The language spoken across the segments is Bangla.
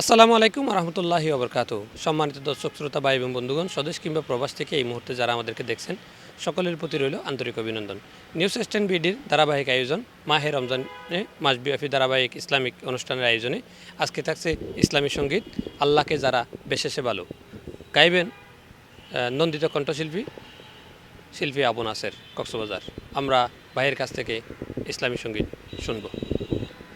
আসসালামু আলাইকুম রহমতুল্লাহি ওবরকাত সম্মানিত দর্শক, শ্রোতা, ভাই এবং বন্ধুগণ, স্বদেশ কিংবা প্রবাস থেকে এই মুহূর্তে যারা আমাদেরকে দেখছেন, সকলের প্রতি রইল আন্তরিক অভিনন্দন। নিউজ স্ট্যান্ড বিডির ধারাবাহিক আয়োজন, মাহে রমজানে মাসব্যাপী ধারাবাহিক ইসলামিক অনুষ্ঠানের আয়োজনে আজকে থাকছে ইসলামী সংগীত, আল্লাহকে যারা বেশেষে ভালো। গাইবেন নন্দিত কণ্ঠশিল্পী, শিল্পী আবু নাসের কক্সবাজার। আমরা ভাইয়ের কাছ থেকে ইসলামী সংগীত শুনব।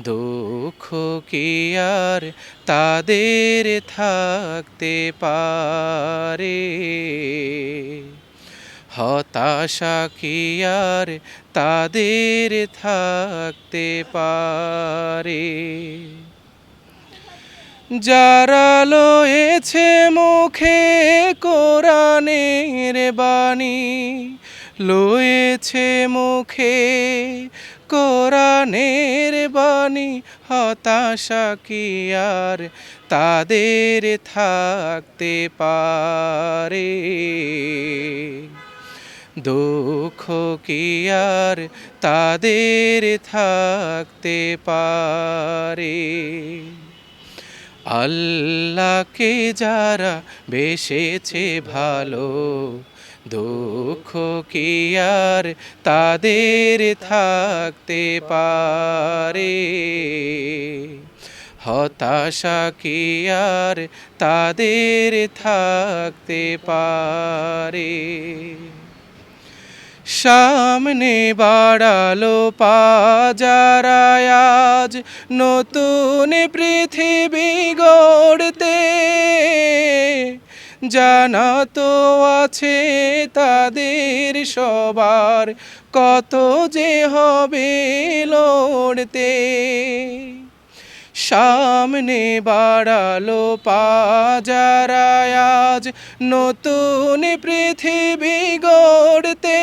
দুঃখ কি আর তাদের থাকতে পারে? হতাশা কি আর তাদের থাকতে পারে? যারা লয়েছে মুখে কোরআনের বাণী লয়েছে মুখে কোরআনের বাণী, হতাশা কি আর তাদের থাকতে পারে? দুঃখ কি আর তাদের থাকতে পারে? আল্লাহকে যারা বেসেছে ভালো দুঃখ কি আর তাদের থাকতে পারে? হতাশা কি আর তাদের থাকতে পারে? সামনে বাড়ালো পাজারায় আজ নতুন পৃথিবী গড়তে। জানা তো আছে তাদের সবার কত যে হবে লড়তে। সামনে বাড়ালো পাজারায় আজ নতুন পৃথিবী গড়তে।